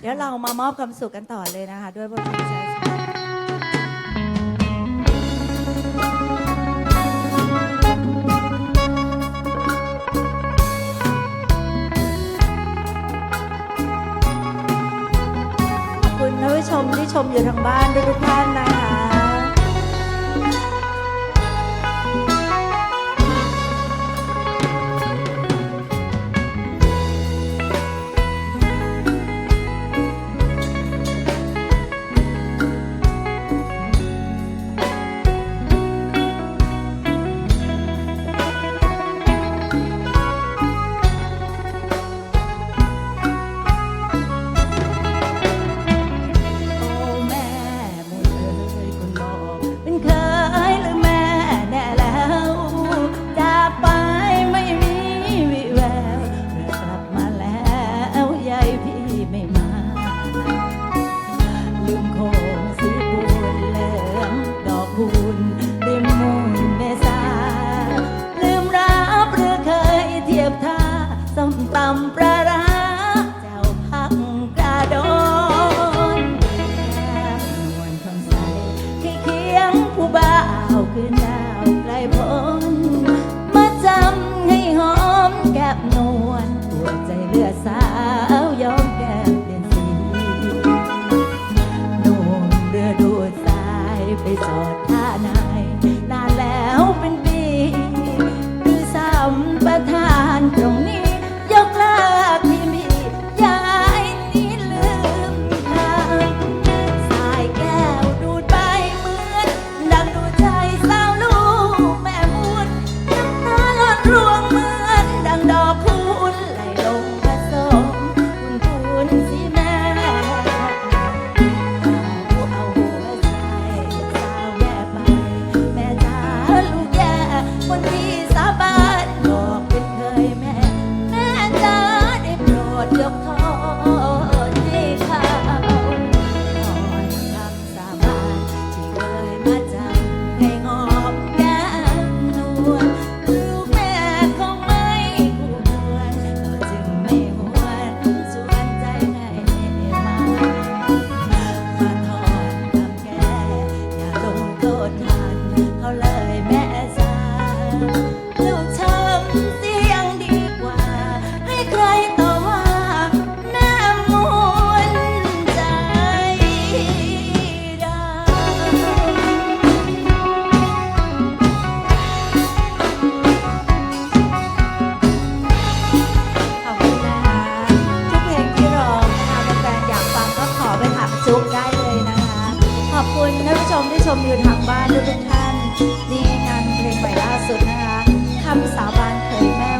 เดี๋ยวเรามามอบความสุขกันต่อเลยนะคะ ด้วยบทเพลงช้าๆขอบคุณท่านผู้ชมที่ชมอยู่ทางบ้านทุกท่านนะคะ มโคงสีบุญเหลืองดอกบุญริมมูลเมษาลืมรับหรือเคยเทียบท่าส้มตำปลาร้าเจ้าพักกระโดนแก้มนวลคำใสที่เคียงผู้บ่าวคือดาวไกลพ้น ด้โปรดยกโทษให้เขาก่อนคำสาบานที่เคยมาจำให้งอบแก้มนวลลูกแม่คงไม่ควรก็จึงไม่หวนชวนใจให้มา มาทอนกับแก่อย่าลงโทษทันเขาเลยแม่จ๋า คุณท่านผู้ชมที่ชมอยู่ทางบ้านทุกท่านนี่งานเพลงใหม่ล่าสุดนะคะคำสาบานเคยแม่